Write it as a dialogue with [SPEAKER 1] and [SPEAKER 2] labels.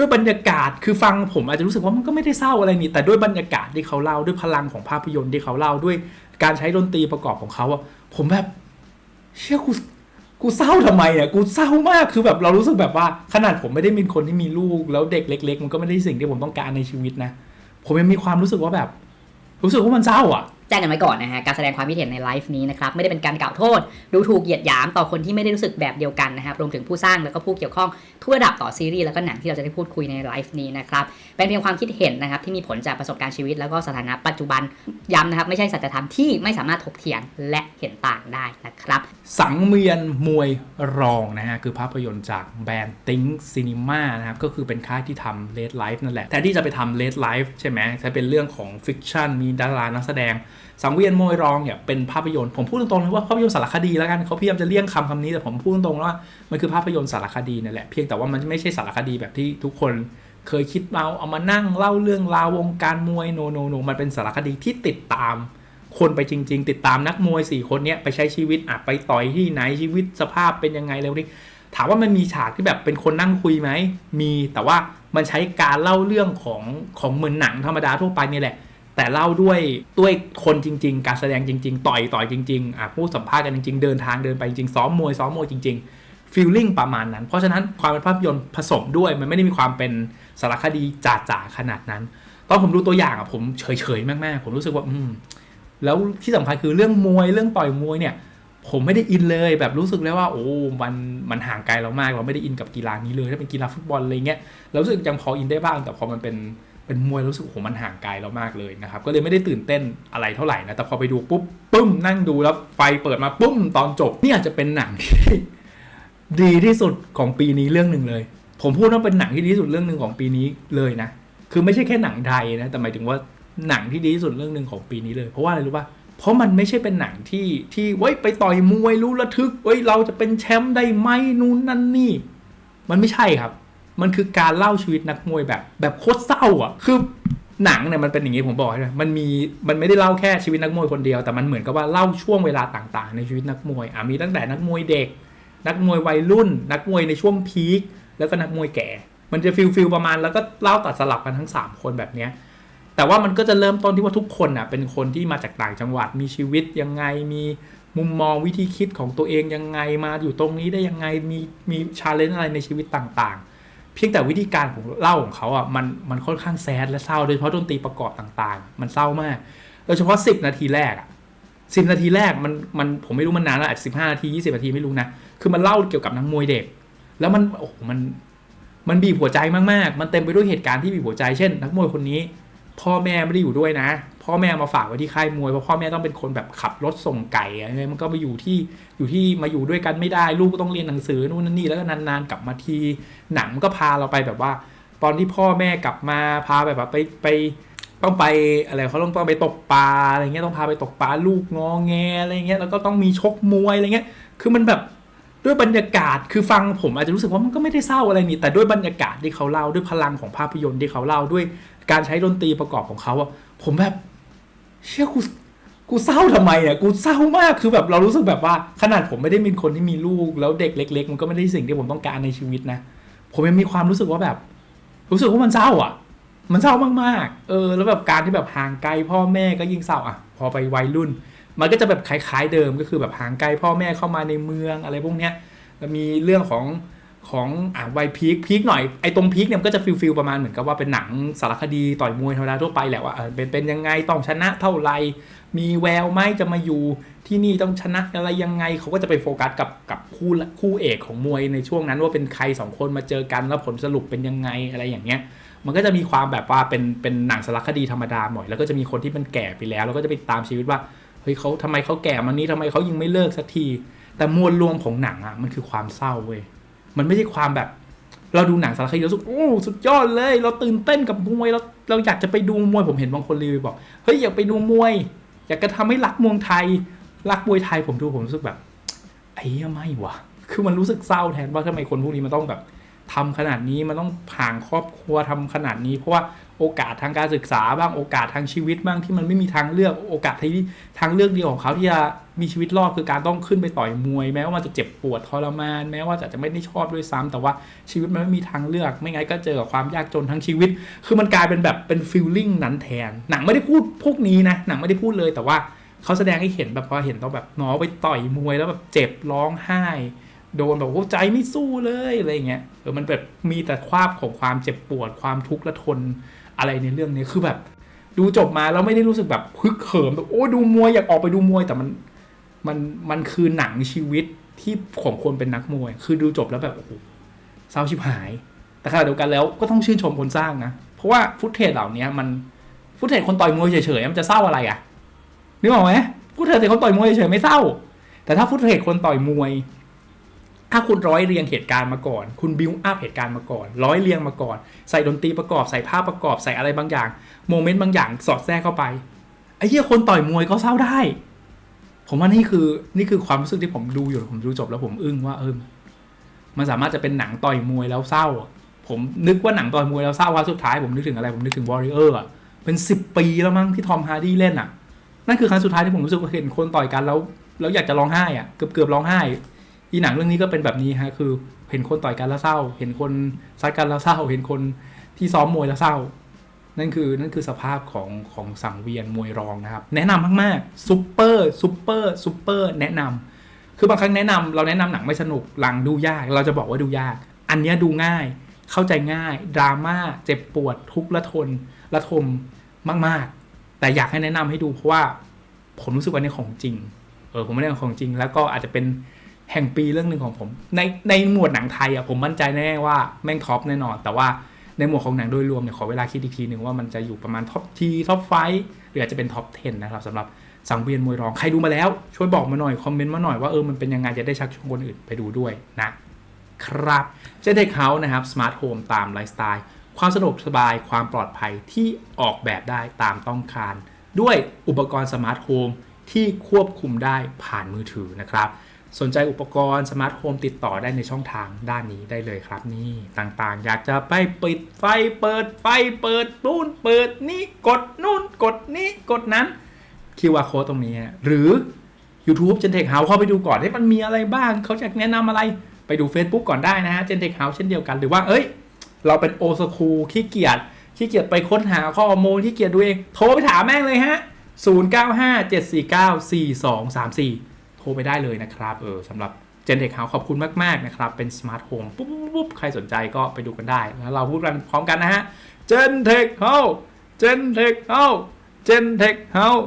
[SPEAKER 1] ด้วยบรรยากาศคือฟังผมอาจจะรู้สึกว่ามันก็ไม่ได้เศร้าอะไรนี่แต่ด้วยบรรยากาศที่เขาเล่าด้วยพลังของภาพยนตร์ที่เขาเล่าด้วยการใช้ดนตรีประกอบของเขาอะผมแบบ เชื่อกูกูเศร้าทำไมอะกูเศร้ามากคือแบบเรารู้สึกแบบว่า ขนาดผมไม่ได้เป็นคนที่มีลูก แล้วเด็กเล็ก ๆ มันก็ไม่ได้สิ่งที่ผมต้องการในชีวิตนะ ผมยังมีความรู้สึกว่าแบบ รู้สึกว่ามันเศร้าอะ
[SPEAKER 2] แจ้งกันไว้ก่อนนะฮะการแสดงความคิดเห็นในไลฟ์นี้นะครับไม่ได้เป็นการกล่าวโทษ ดูถูกเหยียดหยามต่อคนที่ไม่ได้รู้สึกแบบเดียวกันนะครับรวมถึงผู้สร้างแล้วก็ผู้เกี่ยวข้องทุกระดับต่อซีรีส์แล้วก็หนังที่เราจะได้พูดคุยในไลฟ์นี้นะครับเป็นเพียงความคิดเห็นนะครับที่มีผลจากประสบการณ์ชีวิต แล้วก็สถานะปัจจุบันย้ำนะครับไม่ใช่สัจธรรมที่ไม่สามารถถกเถียงและเห็นต่างได้นะครับ
[SPEAKER 1] สังเวียนมวยรองนะฮะคือภาพยนตร์จากแบรนด์ติ้งซีนีมานะครับก็คือเป็นค่ายที่ทำเลดไลฟ์นั่นแหละแต่ที่จะไปทำเลดไลฟ์ใช่ไหมจะเป็นเรื่องของฟิกชันมีดารานักแสดงสังเวียนมวยรองเนี่ยเป็นภาพยนตร์ผมพูดตรงๆเลยว่าภาพยนตร์สารคดีแล้วกันเขาพยายามจะเลี่ยงคำคำนี้แต่ผมพูดตรงๆว่ามันคือภาพยนตร์สารคดีนั่นแหละเพียงแต่ว่ามันไม่ใช่สารคดีแบบที่ทุกคนเคยคิดเอาเอามานั่งเล่าเรื่องราววงการมวยโนโนโนมันเป็นสารคดีที่ติดตาม คนไปจริง ๆ ติดตามนักมวยสี่คนเนี้ยไปใช้ชีวิตอะไปต่อยที่ไหนชีวิตสภาพเป็นยังไงแล้วนี่ถามว่ามันมีฉากที่แบบเป็นคนนั่งคุยไหมมีแต่ว่ามันใช้การเล่าเรื่องของของเหมือนหนังธรรมดาทั่วไปนี่แหละ แต่เล่าด้วยด้วยคนจริง ๆ การแสดงจริง ๆ ต่อยต่อยจริงๆอะพูดสัมภาษณ์กันจริงๆ เดินทางเดินไปจริงๆซ้อมมวยซ้อมมวยจริง ๆฟีลลิ่งประมาณนั้น เพราะฉะนั้นความเป็นภาพยนตร์ผสมด้วยมันไม่ได้มีความเป็นสารคดีจ๋าๆขนาดนั้น ตอนผมดูตัวอย่างอะผมเฉยๆมากๆ ผมรู้สึกว่าอืมแล้วที่สำคัญคือเรื่องมวยเรื่องต่อยมวยเนี่ย ผมไม่ได้อินเลยแบบรู้สึกเลยว่า โอ้มันมันห่างไกลเรามาก เราไม่ได้อินกับกีฬานี้เลยถ้าเป็นกีฬาฟุตบอลอะไรเงี้ยเรารู้สึกยังพออินได้บ้างแต่พอมันเป็น เป็นมวยรู้สึกโอ้โหมันห่างไกลเรามากเลยนะครับ ก็เลยไม่ได้ตื่นเต้นอะไรเท่าไหร่นะ แต่พอไปดูปุ๊บปึ้มนั่งดูแล้วไฟเปิดมาปุ้มตอนจบนี่อาจจะเป็นหนังที่ดีที่สุดของปีนี้เรื่องหนึ่งเลย ผมพูดว่าเป็นหนังที่ดีที่สุดเรื่องหนึ่งของปีนี้เลยนะ คือไม่ใช่แค่หนังไทยนะ แต่หมายถึงว่าหนังที่ดีที่สุดเรื่องหนึ่งของปีนี้เลย เพราะว่าอะไรรู้ป่ะเพราะมันไม่ใช่เป็นหนังที่ที่เว้ยไปต่อยมวยรู้ระทึกเว้ยเราจะเป็นแชมป์ได้ไหมนู่นนั่นนี่ มันไม่ใช่ครับ มันคือการเล่าชีวิตนักมวยแบบ แบบโคตรเศร้าอะ คือหนังเนี่ยมันเป็นอย่างนี้ผมบอกให้นะมันมีมันไม่ได้เล่าแค่ชีวิตนักมวยคนเดียวแต่มันเหมือนกับว่าเล่าช่วงเวลาต่าง ๆ ในชีวิตนักมวยอะมีตั้งแต่นักมวยเด็ก นักมวยวัยรุ่น นักมวยในช่วงพีคแล้วก็นักมวยแก่ มันจะฟิลฟิลประมาณแล้วก็เล่าตัดสลับกันทั้ง 3 คนแบบเนี้ยแต่ว่ามันก็จะเริ่มต้นที่ว่าทุกคนอะเป็นคนที่มาจากต่างจังหวัดมีชีวิตยังไงมีมุมมองวิธีคิดของตัวเองยังไงมาอยู่ตรงนี้ได้ยังไงมีมีชาเลนจ์อะไรในชีวิตต่างๆ เพียงแต่วิธีการของเล่าของเขาอะมันมันค่อนข้างแซดและเศร้าโดยเฉพาะดนตรีประกอบต่างๆ มันเศร้ามากโดยเฉพาะ 10 นาทีแรกอะสินาทีแรกมันมันผมไม่รู้มันนานแล้วอาจจะสิบห้านาทียี่สิบนาทีไม่รู้นะ คือมันเล่าเกี่ยวกับนักมวยเด็ก แล้วมันโอ้โหมันมันบีบหัวใจมากๆ มันเต็มไปด้วยเหตุการณ์ที่บีบหัวใจเช่น นักมวยคนนี้ พ่อแม่ไม่ได้อยู่ด้วยนะ พ่อแม่มาฝากไว้ที่ค่ายมวยเพราะพ่อแม่ต้องเป็นคนแบบขับรถส่งไก่อะไรมันก็มาอยู่ที่อยู่ที่มาอยู่ด้วยกันไม่ได้ ลูกก็ต้องเรียนหนังสือนู่นนั่นนี่แล้วก็นานๆกลับมาทีหนังก็พาเราไปแบบว่า ตอนที่พ่อแม่กลับมาพาไปแบบไปไปต้องไปอะไรเขาต้องต้องไปตกปลาอะไรเงี้ยต้องพาไปตกปลาลูกงอแงอะไรเงี้ยแล้วก็ต้องมีชกมวยอะไรเงี้ยคือมันแบบด้วยบรรยากาศคือฟังผมอาจจะรู้สึกว่ามันก็ไม่ได้เศร้าอะไรนี่แต่ด้วยบรรยากาศที่เขาเล่าด้วยพลังของภาพยนตร์ที่เขาเล่าด้วยการใช้ดนตรีประกอบของเขาอะผมแบบ เชื่อกูกูเศร้าทำไมอะกูเศร้ามากคือแบบเรารู้สึกแบบว่า ขนาดผมไม่ได้เป็นคนที่มีลูก แล้วเด็กเล็ก ๆ มันก็ไม่ได้สิ่งที่ผมต้องการในชีวิตนะ ผมยังมีความรู้สึกว่าแบบ รู้สึกว่ามันเศร้าอะ มันเศร้ามากๆ เออ แล้วแบบการที่แบบห่างไกลพ่อแม่ก็ยิ่งเศร้าอะ พอไปวัยรุ่น มันก็จะแบบคล้ายๆเดิมก็คือแบบห่างไกลพ่อแม่เข้ามาในเมืองอะไรพวกเนี้ยมีเรื่องของ ของอ่าวัยพีคพีคหน่อยไอ้ตรงพีคเนี่ยก็จะฟิลฟิลประมาณเหมือนกับว่าเป็นหนังสารคดีต่อยมวยธรรมดาทั่วไปแหละว่าเป็นเป็นยังไงต้องชนะเท่าไหร่มีแววไหมจะมาอยู่ที่นี่ต้องชนะอะไรยังไงเขาก็จะไปโฟกัสกับกับคู่คู่เอกของมวยในช่วงนั้นว่าเป็นใครสองคนมาเจอกันแล้วผลสรุปเป็นยังไงอะไรอย่างเงี้ยมันก็จะมีความแบบว่าเป็นเป็นหนังสารคดีธรรมดาหน่อยแล้วก็จะมีคนที่มันแก่ไปแล้ว แล้วก็จะไปตามชีวิตว่าเฮ้ยเขาทำไมเขาแก่มานี้ทำไมเขายังไม่เลิกสักที แต่มวลรวมของหนังอะมันคือความเศร้าเว้ย มันไม่ใช่ความแบบ เราดูหนังสารคดีแล้วรู้สึกโอ้สุดยอดเลย เราตื่นเต้นกับมวยเราเราอยากจะไปดูมวยผมเห็นบางคนรีวิวบอกเฮ้ยอยากไปดูมวย อยากจะทำให้รักมวยไทย รักมวยไทยผมดูผมรู้สึกแบบไอ้ไม่วะคือมันรู้สึกเศร้าแทนว่าทำไมคนพวกนี้มันต้องแบบ ทำขนาดนี้มันต้องผ่างครอบครัวทำขนาดนี้ เพราะว่าโอกาสทางการศึกษาบ้างโอกาสทางชีวิตบ้างที่มันไม่มีทางเลือกโอกาสที่ทางเลือกเดียวของเขาที่จะมีชีวิตรอดคือการต้องขึ้นไปต่อยมวย แม้ว่ามันจะเจ็บปวดทรมาน แม้ว่าจะจะไม่ได้ชอบด้วยซ้ำแต่ว่าชีวิตมันไม่มีทางเลือก ไม่งั้นก็เจอกับความยากจนทั้งชีวิต คือมันกลายเป็นแบบเป็นฟีลลิ่งนั้นแทนหนังไม่ได้พูดพวกนี้นะหนังไม่ได้พูดเลยแต่ว่าเขาแสดงให้เห็นแบบพอเห็นต้องแบบน้องไปต่อยมวยแล้วแบบเจ็บร้องไห้ โดนแบบโอ้ใจไม่สู้เลยอะไรเงี้ยเออมันแบบมีแต่คราบของความเจ็บปวดความทุกข์และทนอะไรในเรื่องนี้คือแบบ ดูจบมาแล้วไม่ได้รู้สึกแบบฮึกเหิมแบบโอ้ดูมวยอยากออกไปดูมวยแต่มันมันมันคือหนังชีวิตที่ของคนเป็นนักมวย คือดูจบแล้วแบบโอ้โหเศร้าชิบหาย แต่ขณะเดียวกันแล้วก็ต้องชื่นชมคนสร้างนะ เพราะว่าฟุตเทจเหล่านี้มันฟุตเทจคนต่อยมวยเฉยๆมันจะเศร้าอะไรอะนึกออกไหมฟุตเทจคนต่อยมวยเฉยๆไม่เศร้า แต่ถ้าฟุตเทจคนต่อยมวย ถ้าคุณร้อยเรียงเหตุการณ์มาก่อน คุณบิวอัพเหตุการณ์มาก่อน ร้อยเรียงมาก่อน ใส่ดนตรีประกอบ ใส่ภาพประกอบ ใส่อะไรบางอย่าง โมเมนต์บางอย่างสอดแทรกเข้าไป ไอ้เหี้ยคนต่อยมวยก็เศร้าได้ ผมว่านี่คือ นี่คือความรู้สึกที่ผมดูอยู่ ผมดูจบแล้วผมอึ้งว่าเออ มันสามารถจะเป็นหนังต่อยมวยแล้วเศร้า ผมนึกว่าหนังต่อยมวยแล้วเศร้าว่าสุดท้ายผมนึกถึงอะไร ผมนึกถึงวอริเออร์อะเป็นสิบปีแล้วมั้งที่ทอมฮาร์ดี้เล่นอะนั่นคือครั้งสุดท้ายที่ผมรู้สึกว่าเห็นคนต่อยกันแล้ว แล้วอยากจะร้องไห้อะเกือบเกือบร้องไห้ อีหนังเรื่องนี้ก็เป็นแบบนี้ฮะคือ เห็นคนต่อยกันแล้วเศร้า เห็นคนซัดกันแล้วเศร้า เห็นคนที่ซ้อมมวยแล้วเศร้า นั่นคือนั่นคือสภาพของของสังเวียนมวยรองนะครับ แนะนำมากๆซุปเปอร์ซุปเปอร์ซุปเปอร์แนะนำคือบางครั้งแนะนำเราแนะนำหนังไม่สนุกหลังดูยาก เราจะบอกว่าดูยาก อันนี้ดูง่าย เข้าใจง่ายดราม่าเจ็บปวดทุกข์ละทนละทมมาก ๆ แต่อยากให้แนะนำให้ดูเพราะว่าผมรู้สึกว่านี่ของจริงเออผมไม่ได้ของจริง แล้วก็อาจจะเป็น แห่งปีเรื่องหนึ่งของผม ในในหมวดหนังไทยอะผมมั่นใจแน่ว่าแม่งท็อปแน่นอน แต่ว่าในหมวดของหนังโดยรวมเนี่ยขอเวลาคิดอีกทีหนึ่งว่ามันจะอยู่ประมาณท็อปทีท็อปไฟหรืออาจจะเป็นท็อป 10 นะครับสำหรับสังเวียนมวยรองใครดูมาแล้ว ช่วยบอกมาหน่อย คอมเมนต์มาหน่อยว่าเออมันเป็นยังไงจะได้ชักชวนคนอื่นไปดูด้วยนะครับเจนเทคเฮาส์นะครับสมาร์ทโฮมตามไลฟ์สไตล์ความสะดวกสบายความปลอดภัยที่ออกแบบได้ตามต้องการ ด้วยอุปกรณ์สมาร์ทโฮมที่ควบคุมได้ผ่านมือถือนะครับ สนใจอุปกรณ์สมาร์ทโฮมติดต่อได้ในช่องทางด้านนี้ได้เลยครับนี่ต่างๆ อยากจะไปปิดไฟเปิดไฟเปิดนู่นเปิดนี่กดนู่นกดนี่กดนั้น QR code ตรงนี้ หรือ YouTube Gen Tech House เข้าไปดูก่อนให้มันมีอะไรบ้าง เขาจะแนะนำอะไรไปดู Facebook ก่อนได้นะฮะ Gen Tech House เช่นเดียวกันหรือว่าเอ้ย เราเป็นโอสคูขี้เกียจขี้เกียจไปค้นหาข้อมูลขี้เกียจดูเอง โทรไปถามแม่งเลยฮะ 0957494234 โทรไปได้เลยนะครับ เออสำหรับ Gen Tech House ขอบคุณมาก ๆ นะครับ เป็นสมาร์ทโฮมปุ๊บปุ๊บใครสนใจก็ไปดูกันได้ แล้วเราพูดกันพร้อมกันนะฮะ Gen Tech House Gen Tech House Gen Tech House